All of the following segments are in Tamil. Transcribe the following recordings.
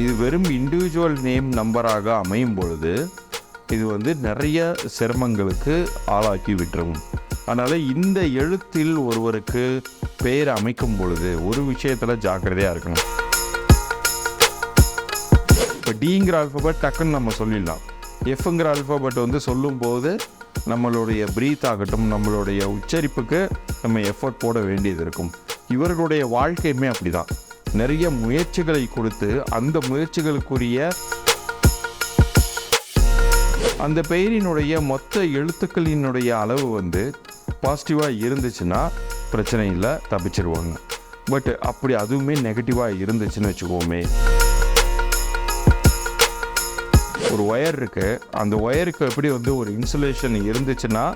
இது வெறும் இண்டிவிஜுவல் நேம் நம்பராக அமையும் பொழுது இது வந்து நிறைய சிரமங்களுக்கு ஆளாக்கி விட்டுரும். அதனால் இந்த எழுத்தில் ஒருவருக்கு பெயர் அமைக்கும் பொழுது ஒரு விஷயத்தில் ஜாக்கிரதையாக இருக்கணும். இப்போ டிங்கிற ஆல்ஃபபெட் டக்குன்னு நம்ம சொல்லிடலாம். எஃப்ங்கிற ஆல்ஃபபெட் வந்து சொல்லும்போது நம்மளுடைய பிரீத் ஆகட்டும் நம்மளுடைய உச்சரிப்புக்கு நம்ம எஃபர்ட் போட வேண்டியது இருக்கும். இவர்களுடைய வாழ்க்கையுமே அப்படிதான். நிறைய முயற்சிகளை கொடுத்து அந்த முயற்சிகளுக்குரிய அந்த பெயரினுடைய மொத்த எழுத்துக்களினுடைய அளவு வந்து பாசிட்டிவாக இருந்துச்சுன்னா பிரச்சனை இல்லை தப்பிச்சிருவாங்க. பட் அப்படி அதுவுமே நெகட்டிவாக இருந்துச்சுன்னு வச்சுக்கோமே. ஒரு ஒயர் இருக்குது அந்த ஒயருக்கு எப்படி வந்து ஒரு இன்சுலேஷன் இருந்துச்சுன்னா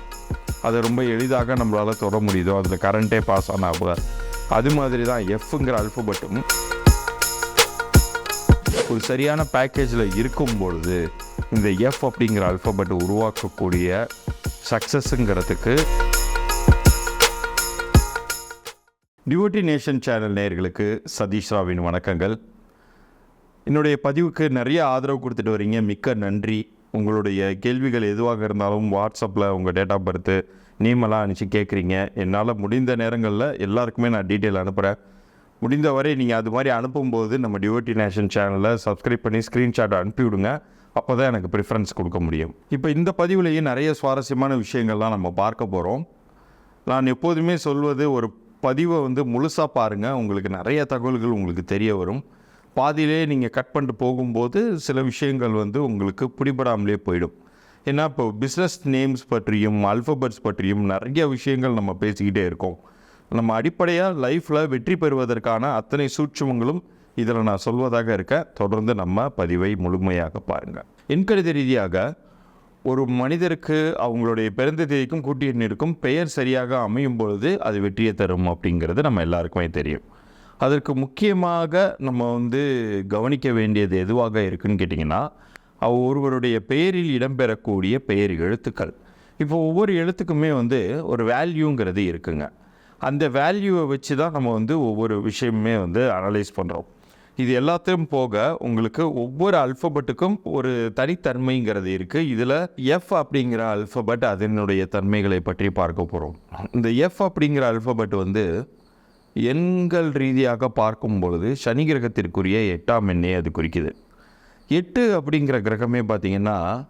அதை ரொம்ப எளிதாக நம்மளால் தொட முடியுதோ அதில் கரண்ட்டே பாஸ் ஆன அது மாதிரி தான் எஃப்ங்கிற அல்ஃபபெட்டும் சரியான பேக்கேஜில் இருக்கும் பொழுது இந்த எஃப் அப்படிங்கிற அல்ஃபபெட் உருவாக்கக்கூடிய சக்ஸஸுங்கிறதுக்கு டிவோட்டி நேஷன் சேனல் நேயர்களுக்கு சதீஷ் ராவின் வணக்கங்கள். என்னுடைய பதிவுக்கு நிறைய ஆதரவு கொடுத்துட்டு வரீங்க. மிக்க நன்றி. உங்களுடைய கேள்விகள் எதுவாக இருந்தாலும் வாட்ஸ்அப்பில் உங்கள் டேட் ஆஃப் பர்த்து நேமெல்லாம் அனுப்பிச்சு கேட்குறீங்க என்னால் முடிந்த நேரங்களில் எல்லாருக்குமே நான் டீட்டெயில் அனுப்புகிறேன் முடிந்தவரை நீங்கள் அது மாதிரி அனுப்பும்போது நம்ம டிவோட்டி நேஷன் சேனலை சப்ஸ்கிரைப் பண்ணி ஸ்க்ரீன்ஷாட் அனுப்பிவிடுங்க. அப்போ தான் எனக்கு ப்ரிஃபரன்ஸ் கொடுக்க முடியும். இப்போ இந்த பதிவுலேயே நிறைய சுவாரஸ்யமான விஷயங்கள்லாம் நம்ம பார்க்க போகிறோம் நான் எப்போதுமே சொல்வது ஒரு பதிவை வந்து முழுசாக பாருங்கள் உங்களுக்கு நிறைய தகவல்கள் உங்களுக்கு தெரிய வரும். பாதியிலே நீங்கள் கட் பண்ணிட்டு போகும்போது சில விஷயங்கள் வந்து உங்களுக்கு பிடிபடாமலே போயிடும். ஏன்னா இப்போ பிஸ்னஸ் நேம்ஸ் பற்றியும் அல்ஃபபெட்ஸ் பற்றியும் நிறைய விஷயங்கள் நம்ம பேசிக்கிட்டே இருக்கோம். நம்ம அடிப்படையாக லைஃப்பில் வெற்றி பெறுவதற்கான அத்தனை சூட்சமங்களும் இதில் நான் சொல்வதாக இருக்க தொடர்ந்து நம்ம பதிவை முழுமையாக பாருங்கள் எண்கணித ரீதியாக ஒரு மனிதருக்கு அவங்களுடைய பிறந்த தேதிக்கும் கூட்டி எண்ணிற்கும் பெயர் சரியாக அமையும் பொழுது அது வெற்றியை தரும் அப்படிங்கிறது நம்ம எல்லாருக்குமே தெரியும். அதற்கு முக்கியமாக நம்ம வந்து கவனிக்க வேண்டியது எதுவாக இருக்குன்னு கேட்டிங்கன்னா அவ ஒருவருடைய பெயரில் இடம்பெறக்கூடிய பெயர் எழுத்துக்கள். இப்போ ஒவ்வொரு எழுத்துக்குமே வந்து ஒரு வேல்யூங்கிறது இருக்குங்க. அந்த வேல்யூவை வச்சு தான் நம்ம வந்து ஒவ்வொரு விஷயமுமே வந்து அனலைஸ் பண்ணுறோம் இது எல்லாத்தையும் போக உங்களுக்கு ஒவ்வொரு அல்ஃபபெட்டுக்கும் ஒரு தனித்தன்மைங்கிறது இருக்குது இதில் எஃப் அப்படிங்கிற அல்ஃபபெட் அதனுடைய தன்மைகளை பற்றி பார்க்க போகிறோம் இந்த எஃப் அப்படிங்கிற அல்ஃபபெட் வந்து எண்கள் ரீதியாக பார்க்கும் பொழுது சனி கிரகத்திற்குரிய எட்டாம் எண்ணே அது குறிக்குது. எட்டு அப்படிங்கிற கிரகமே பார்த்திங்கன்னா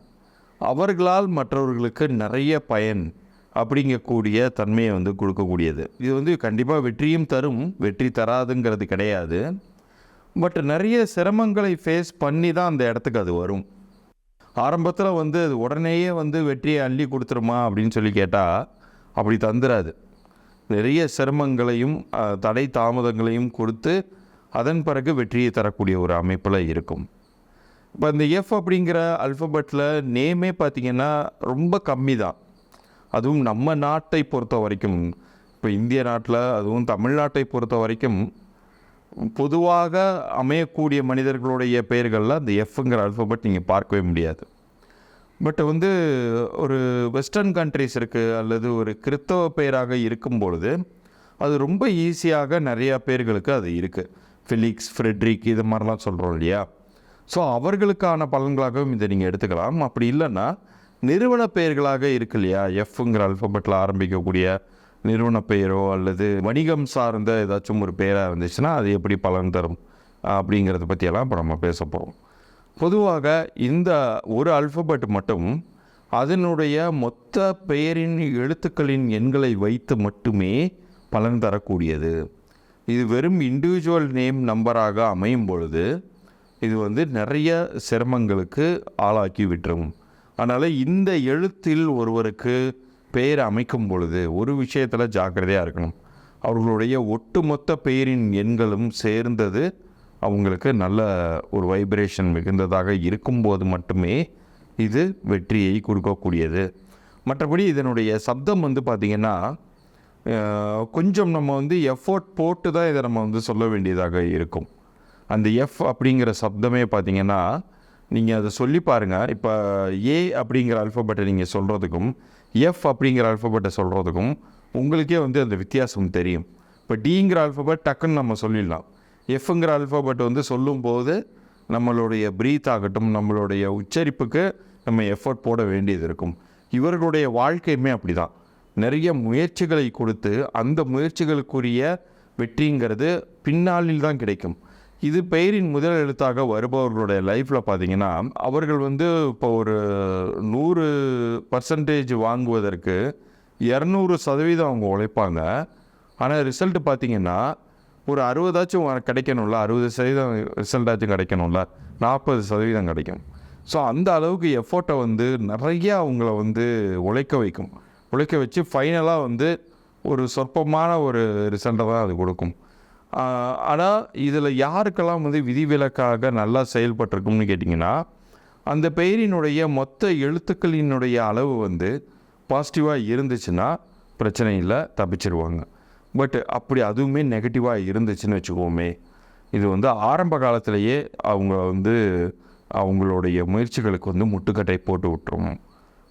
அவர்களால் மற்றவர்களுக்கு நிறைய பயன் அப்படிங்கக்கூடிய தன்மையை வந்து கொடுக்கக்கூடியது. இது வந்து கண்டிப்பாக வெற்றியும் தரும் வெற்றி தராதுங்கிறது கிடையாது. பட் நிறைய சிரமங்களை ஃபேஸ் பண்ணி தான் அந்த இடத்துக்கு அது வரும். ஆரம்பத்தில் வந்து அது உடனேயே வந்து வெற்றியை அள்ளி கொடுத்துருமா அப்படின்னு சொல்லி கேட்டால் அப்படி தந்துடாது நிறைய சிரமங்களையும் தடை தாமதங்களையும் கொடுத்து அதன் பிறகு வெற்றியை தரக்கூடிய ஒரு அமைப்பில் இருக்கும். இப்போ இந்த எஃப் அப்படிங்கிற அல்ஃபபெட்டில் நேமே பார்த்திங்கன்னா ரொம்ப கம்மி தான் அதுவும் நம்ம நாட்டை பொறுத்த வரைக்கும். இப்போ இந்திய நாட்டில் அதுவும் தமிழ்நாட்டை பொறுத்த வரைக்கும் பொதுவாக அமையக்கூடிய மனிதர்களுடைய பெயர்களில் அந்த எஃப்ங்கிற அல்ஃபபெட் நீங்கள் பார்க்கவே முடியாது. பட் வந்து ஒரு வெஸ்டர்ன் கண்ட்ரிஸ் இருக்குது அல்லது ஒரு கிறித்தவ பெயராக இருக்கும் பொழுது அது ரொம்ப ஈஸியாக நிறையா பேர்களுக்கு அது இருக்குது ஃபிலிக்ஸ் ஃப்ரெட்ரிக் இது மாதிரிலாம் சொல்கிறோம் இல்லையா? ஸோ அவர்களுக்கான பலன்களாகவும் இதை நீங்கள் எடுத்துக்கலாம். அப்படி இல்லைன்னா நிறுவன பெயர்களாக இருக்கு இல்லையா எஃப்ங்கிற அல்ஃபபெட்டில் ஆரம்பிக்கக்கூடிய நிறுவன பெயரோ அல்லது வணிகம் சார்ந்த ஏதாச்சும் ஒரு பெயராக இருந்துச்சுன்னா அது எப்படி பலன் தரும்? அப்படிங்கிறத பற்றியெல்லாம் இப்போ நம்ம பேச போகிறோம் பொதுவாக இந்த ஒரு அல்ஃபபெட் மட்டும் அதனுடைய மொத்த பெயரின் எழுத்துக்களின் எண்களை வைத்து மட்டுமே பலன் தரக்கூடியது. இது வெறும் இண்டிவிஜுவல் நேம் நம்பராக அமையும் பொழுது இது வந்து நிறைய சிரமங்களுக்கு ஆளாக்கி விட்டுரும். அதனால் இந்த எழுத்தில் ஒருவருக்கு பெயர் அமைக்கும் பொழுது ஒரு விஷயத்தில் ஜாக்கிரதையாக இருக்கணும். அவர்களுடைய ஒட்டுமொத்த பெயரின் எண்களும் சேர்ந்தது அவங்களுக்கு நல்ல ஒரு வைப்ரேஷன் மிகுந்ததாக இருக்கும்போது மட்டுமே இது வெற்றியை கொடுக்கக்கூடியது. மற்றபடி இதனுடைய சப்தம் வந்து பார்த்திங்கன்னா கொஞ்சம் நம்ம வந்து எஃபோர்ட் போட்டு தான் இதை நம்ம வந்து சொல்ல வேண்டியதாக இருக்கும். அந்த எஃப் அப்படிங்கிற சப்தமே பார்த்திங்கன்னா நீங்கள் அதை சொல்லி பாருங்கள் இப்போ ஏ அப்படிங்கிற அல்ஃபபெட்டை நீங்கள் சொல்கிறதுக்கும் எஃப் அப்படிங்கிற அல்ஃபபெட்டை சொல்கிறதுக்கும் உங்களுக்கே வந்து அந்த வித்தியாசம் தெரியும். இப்போ டிங்கிற அல்ஃபபெட் டக்குன்னு நம்ம சொல்லிடலாம். எஃப்ங்கிற அல்ஃபபெட் வந்து சொல்லும்போது நம்மளுடைய ப்ரீத் ஆகட்டும் நம்மளுடைய உச்சரிப்புக்கு நம்ம எஃபர்ட் போட வேண்டியது இருக்கும். இவர்களுடைய வாழ்க்கையுமே அப்படிதான். நிறைய முயற்சிகளை கொடுத்து அந்த முயற்சிகளுக்குரிய வெற்றிங்கிறது பின்னாளில் தான் கிடைக்கும். இது பெயரின் முதல் எழுத்தாக வருபவர்களுடைய லைஃப்பில் பார்த்தீங்கன்னா அவர்கள் வந்து இப்போ ஒரு நூறு பர்சன்டேஜ் வாங்குவதற்கு இரநூறு சதவீதம் அவங்க உழைப்பாங்க. ஆனால் ரிசல்ட் பார்த்தீங்கன்னா ஒரு அறுபதாச்சும் கிடைக்கணும்ல அறுபது சதவீதம் ரிசல்ட்டாச்சும் கிடைக்கணும்ல நாற்பது சதவீதம் கிடைக்கும். ஸோ அந்த அளவுக்கு எஃபோர்ட்டை வந்து நிறைய அவங்கள வந்து உழைக்க வைக்கும். உழைக்க வச்சு ஃபைனலாக வந்து ஒரு சொற்பமான ஒரு ரிசல்ட்டை தான் அது கொடுக்கும். ஆனால் இதில் யாருக்கெல்லாம் வந்து விதிவிலக்காக நல்லா செயல்பட்டிருக்கும்னு கேட்டிங்கன்னா அந்த பெயரினுடைய மொத்த எழுத்துக்களினுடைய அளவு வந்து பாசிட்டிவாக இருந்துச்சுன்னா பிரச்சனை இல்லை தப்பிச்சிருவாங்க. பட் அப்படி அதுவுமே நெகட்டிவாக இருந்துச்சுன்னு வச்சுக்கோமே இது வந்து ஆரம்ப காலத்திலேயே அவங்க வந்து அவங்களுடைய முயற்சிகளுக்கு வந்து முட்டுக்கட்டை போட்டு விட்டுரும்.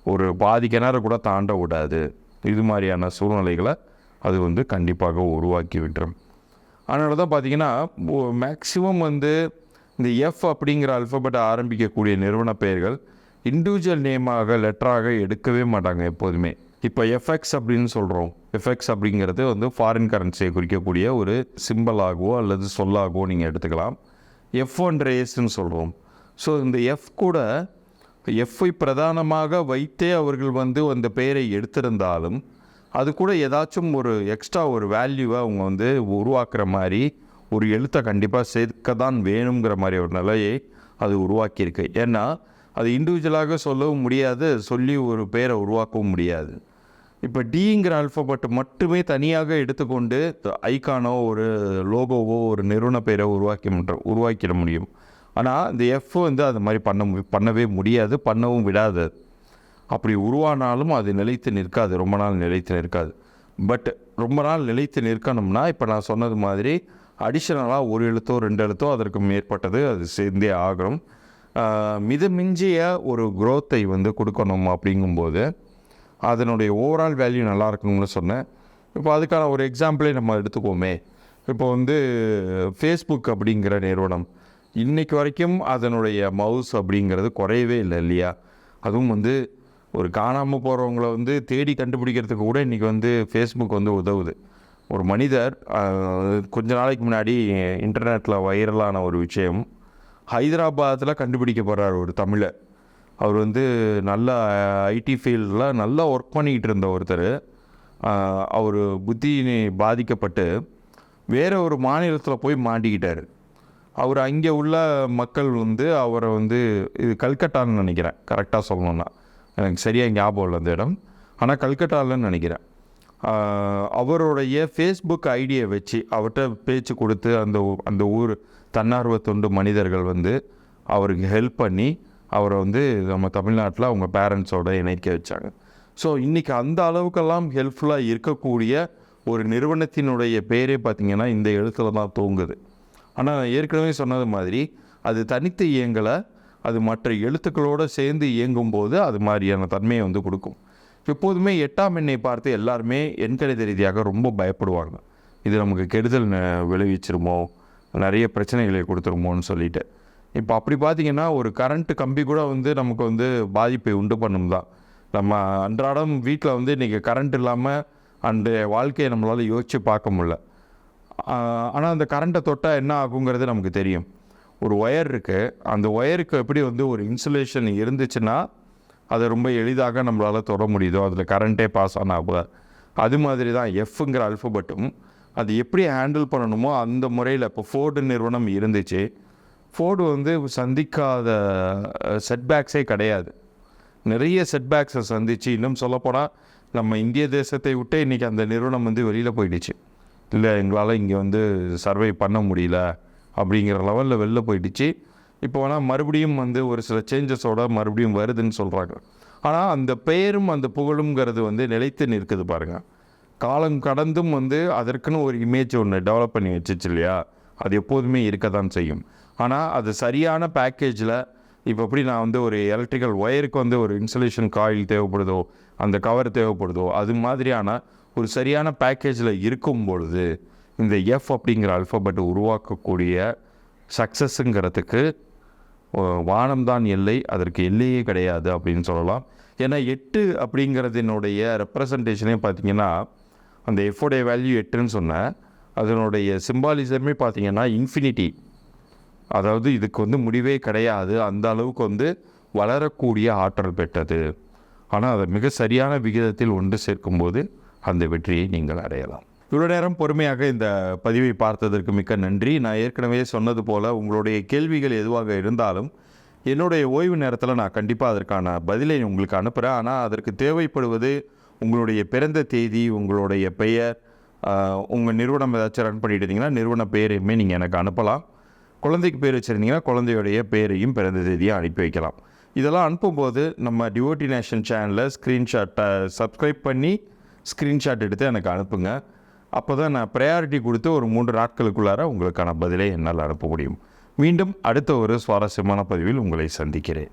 ஒரு பாதி கிணறு கூட தாண்ட விடாது. இது மாதிரியான சூழ்நிலைகளை அது வந்து கண்டிப்பாக உருவாக்கி விட்டுரும். அதனால தான் பார்த்தீங்கன்னா மேக்ஸிமம் வந்து இந்த எஃப் அப்படிங்கிற அல்ஃபபெட்டை ஆரம்பிக்கக்கூடிய நிறுவன பெயர்கள் இண்டிவிஜுவல் நேமாக லெட்டராக எடுக்கவே மாட்டாங்க எப்போதுமே. இப்போ எஃப்எக்ஸ் அப்படின்னு சொல்கிறோம் எஃப்எக்ஸ் அப்படிங்கிறது வந்து ஃபாரின் கரன்சியை குறிக்கக்கூடிய ஒரு சிம்பிளாகவோ அல்லது சொல்லாகவோ நீங்கள் எடுத்துக்கலாம். எஃப் ஒன் ரேஸ்ன்னு சொல்கிறோம் ஸோ இந்த எஃப் கூட எஃப்ஐ பிரதானமாக வைத்தே அவர்கள் வந்து அந்த பெயரை எடுத்திருந்தாலும் அது கூட ஏதாச்சும் ஒரு எக்ஸ்ட்ரா ஒரு வேல்யூவை அவங்க வந்து உருவாக்குற மாதிரி ஒரு எழுத்தை கண்டிப்பாக சேர்க்க தான் வேணுங்கிற மாதிரி ஒரு நிலையை அது உருவாக்கியிருக்கு. ஏன்னா அது இண்டிவிஜுவலாக சொல்லவும் முடியாது சொல்லி ஒரு பெயரை உருவாக்கவும் முடியாது. இப்போ டிங்கிற அல்ஃபபெட் மட்டுமே தனியாக எடுத்துக்கொண்டு ஐகானோ ஒரு லோகோவோ ஒரு நிறுவன பேரை உருவாக்கி உருவாக்கிட முடியும். ஆனால் இந்த எஃப் வந்து அது மாதிரி பண்ண மு- பண்ணவே முடியாது பண்ணவும் விடாது. அப்படி உருவானாலும் அது நிலைத்து நிற்காது. ரொம்ப நாள் நிலைத்து நிற்காது. பட் ரொம்ப நாள் நிலைத்து நிற்கணும்னா இப்போ நான் சொன்னது மாதிரி அடிஷ்னலாக ஒரு எழுத்தோ ரெண்டு எழுத்தோ அதற்கு மேற்பட்டது அது சேர்ந்தே ஆகணும். மிதமிஞ்சிய ஒரு குரோத்தை வந்து கொடுக்கணும் அப்படிங்கும்போது அதனுடைய ஓவரால் வேல்யூ நல்லா இருக்கும்னு சொன்னேன். இப்போ அதுக்கான ஒரு எக்ஸாம்பிளே நம்ம எடுத்துக்கோமே இப்போ வந்து ஃபேஸ்புக் அப்படிங்கிற நிறுவனம் இன்றைக்கு வரைக்கும் அதனுடைய மவுஸ் அப்படிங்கிறது குறையவே இல்லை இல்லையா? அதுவும் வந்து ஒரு காணாமல் போகிறவங்கள வந்து தேடி கண்டுபிடிக்கிறதுக்கு கூட இன்றைக்கி வந்து ஃபேஸ்புக் வந்து உதவுது. ஒரு மனிதர் கொஞ்ச நாளைக்கு முன்னாடி இன்டர்நெட்டில் வைரலான ஒரு விஷயம் ஹைதராபாத்தில் கண்டுபிடிக்கப்படுறார் ஒரு தமிழர். அவர் வந்து நல்ல ஐடி ஃபீல்டில் நல்லா ஒர்க் பண்ணிக்கிட்டு இருந்த ஒருத்தர். அவர் புத்தி பாதிக்கப்பட்டு வேறு ஒரு மாநிலத்தில் போய் மாட்டிக்கிட்டார். அவர் அங்கே உள்ள மக்கள் வந்து அவரை வந்து இது கல்கட்டான்னு நினைக்கிறேன் கரெக்டாக சொல்லணுன்னா எனக்கு சரியாக ஞாபகம் இல்லை அந்த இடம். ஆனால் கல்கட்டாலன்னு நினைக்கிறேன். அவருடைய ஃபேஸ்புக் ஐடியை வச்சு அவர்கிட்ட பேச்சு கொடுத்து அந்த அந்த ஊர் தன்னார்வ தொண்டு மனிதர்கள் வந்து அவருக்கு ஹெல்ப் பண்ணி அவரை வந்து நம்ம தமிழ்நாட்டில் அவங்க பேரண்ட்ஸோட இணைக்க வச்சாங்க. ஸோ இன்றைக்கி அந்த அளவுக்கெல்லாம் ஹெல்ப்ஃபுல்லாக இருக்கக்கூடிய ஒரு நிறுவனத்தினுடைய பேரே பார்த்திங்கன்னா இந்த எழுத்தில் தான் தூங்குது. ஆனால் ஏற்கனவே சொன்னது மாதிரி அது தனித்து இயங்கலை அது மற்ற எழுத்துக்களோடு சேர்ந்து இயங்கும்போது அது மாதிரியான தன்மையை வந்து கொடுக்கும். எப்போதுமே எட்டாம் எண்ணை பார்த்து எல்லாருமே எண்கணித ரீதியாக ரொம்ப பயப்படுவாங்க. இது நமக்கு கெடுதல் விளைவிச்சிருமோ? நிறைய பிரச்சனைகளை கொடுத்துருமோன்னு சொல்லிட்டு. இப்போ அப்படி பார்த்தீங்கன்னா ஒரு கரண்ட் கம்பி கூட வந்து நமக்கு வந்து பாதிப்பை உண்டு பண்ணும் தான். நம்ம அன்றாடம் வீட்டில் வந்து இன்றைக்கி கரண்ட் இல்லாமல் அன்றைய வாழ்க்கையை நம்மளால் யோசித்து பார்க்க முடில ஆனால் அந்த கரண்ட்டை தொட்டால் என்ன ஆகுங்கிறது நமக்கு தெரியும். ஒரு ஒயர் இருக்குது அந்த ஒயருக்கு எப்படி வந்து ஒரு இன்சுலேஷன் இருந்துச்சுன்னா அதை ரொம்ப எளிதாக நம்மளால் தொட முடியுதோ அதில் கரண்ட்டே பாஸ் ஆனால் அது மாதிரி தான் எஃப்ங்கிற அல்ஃபபெட்டும் அது எப்படி ஹேண்டில் பண்ணணுமோ அந்த முறையில் இப்போ ஃபோர்டு நிறுவனம் இருந்துச்சு. ஃபோர்டு வந்து சந்திக்காத செட்பேக்ஸே கிடையாது. நிறைய செட்பேக்ஸை சந்திச்சு இன்னும் சொல்லப்போனால் நம்ம இந்திய தேசத்தை விட்டே இன்றைக்கி அந்த நிறுவனம் வந்து வெளியில் போயிடுச்சு. இல்லை எங்களால் இங்கே வந்து சர்வை பண்ண முடியல. அப்படிங்கிற லெவலில் வெளில போயிடுச்சு. இப்போ வேணால் மறுபடியும் வந்து ஒரு சில சேஞ்சஸோட மறுபடியும் வருதுன்னு சொல்கிறாங்க ஆனால் அந்த பெயரும் அந்த புகழுங்கிறது வந்து நிலைத்து நிற்குது பாருங்கள் காலம் கடந்தும் வந்து அதற்குன்னு ஒரு இமேஜ் ஒன்று டெவலப் பண்ணி வச்சிச்சு இல்லையா? அது எப்போதுமே இருக்க தான் செய்யும். ஆனால் அது சரியான பேக்கேஜில் இப்போ எப்படி நான் வந்து ஒரு எலக்ட்ரிக்கல் ஒயருக்கு வந்து ஒரு இன்சுலேஷன் காயில் தேவைப்படுதோ அந்த கவர் தேவைப்படுதோ அது மாதிரியான ஒரு சரியான பேக்கேஜில் இருக்கும் பொழுது இந்த எஃப் அப்படிங்கிற அல்ஃபபெட் உருவாக்கக்கூடிய சக்ஸஸுங்கிறதுக்கு வானம்தான் எல்லை அதற்கு எல்லையே கிடையாது அப்படின்னு சொல்லலாம். ஏன்னா எட்டு அப்படிங்கிறதினுடைய ரெப்ரசன்டேஷனே பார்த்தீங்கன்னா அந்த எஃபோடைய வேல்யூ எட்டுன்னு சொன்னேன். அதனுடைய சிம்பாலிசமே பார்த்திங்கன்னா இன்ஃபினிட்டி அதாவது இதுக்கு வந்து முடிவே கிடையாது. அந்த அளவுக்கு வந்து வளரக்கூடிய ஆற்றல் பெற்றது. ஆனால் அதை மிக சரியான விகிதத்தில் ஒன்று சேர்க்கும்போது அந்த வெற்றியை நீங்கள் அடையலாம். இவ்வளோ நேரம் பொறுமையாக இந்த பதிவை பார்த்ததற்கு மிக்க நன்றி. நான் ஏற்கனவே சொன்னது போல் உங்களுடைய கேள்விகள் எதுவாக இருந்தாலும் என்னுடைய ஓய்வு நேரத்தில் நான் கண்டிப்பாக அதற்கான பதிலை உங்களுக்கு அனுப்புகிறேன் ஆனால் அதற்கு தேவைப்படுவது உங்களுடைய பிறந்த தேதி உங்களுடைய பெயர் உங்கள் நிறுவனம் ஏதாச்சும் ரன் பண்ணிட்டு இருந்தீங்கன்னா நிறுவன பெயரையுமே நீங்கள் எனக்கு அனுப்பலாம். குழந்தைக்கு பேர் வச்சுருந்தீங்கன்னா குழந்தையுடைய பேரையும் பிறந்த தேதியும் அனுப்பி வைக்கலாம். இதெல்லாம் அனுப்பும்போது நம்ம டிவோட்டி நேஷன் சேனலில் ஸ்க்ரீன்ஷாட்டை சப்ஸ்கிரைப் பண்ணி ஸ்க்ரீன்ஷாட் எடுத்து எனக்கு அனுப்புங்கள் அப்போ தான் நான் ப்ரையாரிட்டி கொடுத்து ஒரு மூன்று நாட்களுக்குள்ளார உங்களுக்கான பதிலை என்னால் அனுப்ப முடியும். மீண்டும் அடுத்த ஒரு சுவாரஸ்யமான பதிவில் உங்களை சந்திக்கிறேன்.